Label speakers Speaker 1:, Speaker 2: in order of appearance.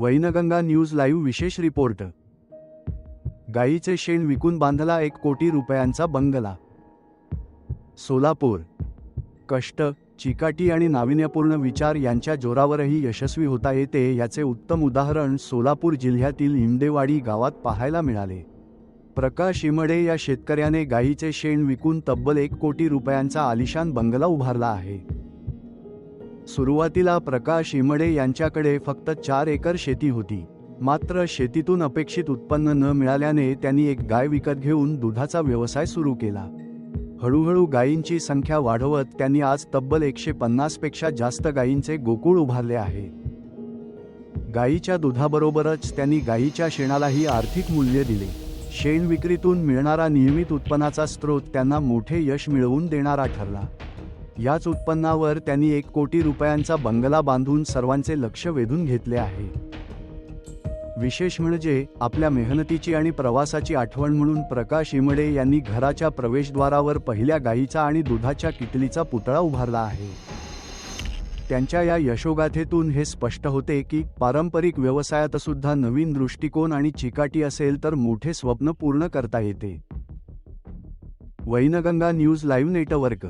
Speaker 1: Wainganga news live विशेष report. गाईचे शेण विकून बांधला एक कोटी रुपयांचा बंगला. सोलापूर. कष्ट चिकाटी आणि नाविन्यपूर्ण विचार यांच्या जोरावरही यशस्वी होता येते याचे उत्तम उदाहरण सोलापूर जिल्ह्यातील इंदेवाडी गावात पाहायला मिळाले. प्रकाश इमडे या शेतकऱ्याने गाईचे शेण विकून तब्बल एक कोटी रुपयांचा आलिशान बंगला उभारला आहे. सुरुवातीला प्रकाश इमडे यांच्याकडे फक्त चार एकर शेती होती. मात्र शेतीतून अपेक्षित उत्पन्न न मिळाल्याने त्यांनी एक गाय विकत घेऊन दुधाचा व्यवसाय सुरू केला. हळूहळू गायींची संख्या वाढवत त्यांनी आज तब्बल एकशे पन्नासपेक्षा जास्त गायींचे गोकुळ उभारले आहे. गायीच्या दुधाबरोबरच त्यांनी गायीच्या शेणालाही आर्थिक मूल्य दिले. शेण विक्रीतून मिळणारा नियमित उत्पन्नाचा स्रोत त्यांना मोठे यश मिळवून देणारा ठरला. याच उत्पन्नावर त्यांनी एक कोटी रुपयांचा बंगला बांधून सर्वांचे लक्ष वेधून घेतले आहे. विशेष म्हणजे आपल्या मेहनतीची आणि प्रवासाची आठवण म्हणून प्रकाश इमडे यांनी घराच्या प्रवेशद्वारावर पहिल्या गायीचा आणि दुधाच्या किटलीचा पुतळा उभारला आहे. त्यांच्या या यशोगाथेतून हे स्पष्ट होते की पारंपरिक व्यवसायात सुद्धा नवीन दृष्टिकोन आणि चिकाटी असेल तर मोठे स्वप्न पूर्ण करता येते. Wainganga news live network